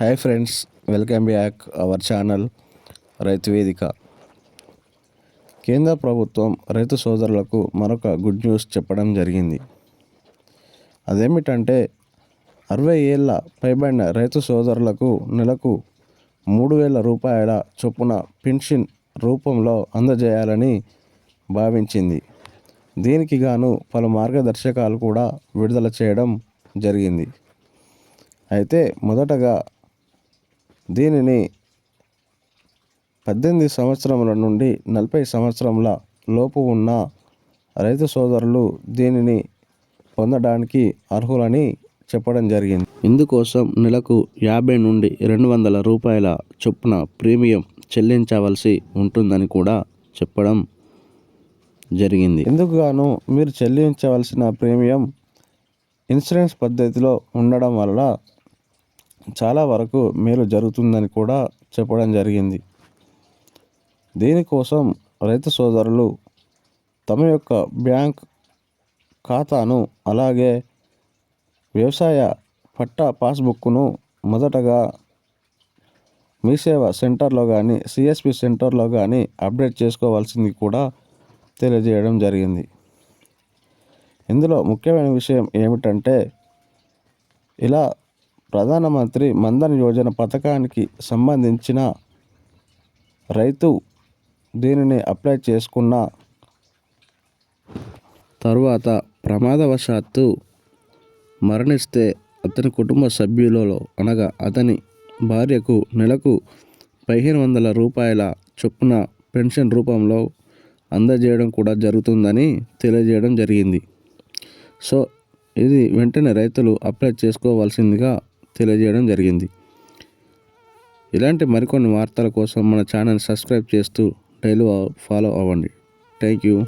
Hi friends welcome back our channel Raithu Vedika. కేంద్ర ప్రభుత్వం రైతు సోదరులకు మరొక గుడ్ న్యూస్ చెప్పడం జరిగింది. అదేమిటంటే అరవై ఏళ్ళ పైబడిన రైతు సోదరులకు నెలకు మూడు వేల రూపాయల చొప్పున పెన్షన్ రూపంలో అందజేయాలని భావించింది. దీనికి గాను పలు మార్గదర్శకాలు కూడా విడుదల చేయడం జరిగింది. అయితే మొదటగా దీనిని పద్దెనిమిది సంవత్సరముల నుండి నలభై సంవత్సరముల లోపు ఉన్న రైతు సోదరులు దీనిని పొందడానికి అర్హులని చెప్పడం జరిగింది. ఇందుకోసం నెలకు యాభై నుండి రెండు వందల రూపాయల చొప్పున ప్రీమియం చెల్లించవలసి ఉంటుందని కూడా చెప్పడం జరిగింది. ఎందుకుగాను మీరు చెల్లించవలసిన ప్రీమియం ఇన్సూరెన్స్ పద్ధతిలో ఉండడం వల్ల చాలా వరకు మేలు జరుగుతుందని కూడా చెప్పడం జరిగింది. దీనికోసం రైతు సోదరులు తమ యొక్క బ్యాంక్ ఖాతాను అలాగే వ్యవసాయ పట్టా పాస్బుక్ను మొదటగా మీ సేవ సెంటర్లో కానీ సిఎస్పి సెంటర్లో కానీ అప్డేట్ చేసుకోవాల్సింది కూడా తెలియజేయడం జరిగింది. ఇందులో ముఖ్యమైన విషయం ఏమిటంటే ఇలా ప్రధానమంత్రి మన్ధన్ యోజన పథకానికి సంబంధించిన రైతు దీనిని అప్లై చేసుకున్న తరువాత ప్రమాదవశాత్తు మరణిస్తే అతని కుటుంబ సభ్యులలో అనగా అతని భార్యకు నెలకు పదిహేను వందల రూపాయల చొప్పున పెన్షన్ రూపంలో అందజేయడం కూడా జరుగుతుందని తెలియజేయడం జరిగింది. సో ఇది వెంటనే రైతులు అప్లై చేసుకోవాల్సిందిగా తెలియజేయడం జరిగింది. ఇలాంటి మరికొన్ని వార్తల కోసం మన ఛానల్ సబ్స్క్రైబ్ చేస్తూ డైలీ ఫాలో అవ్వండి. Thank you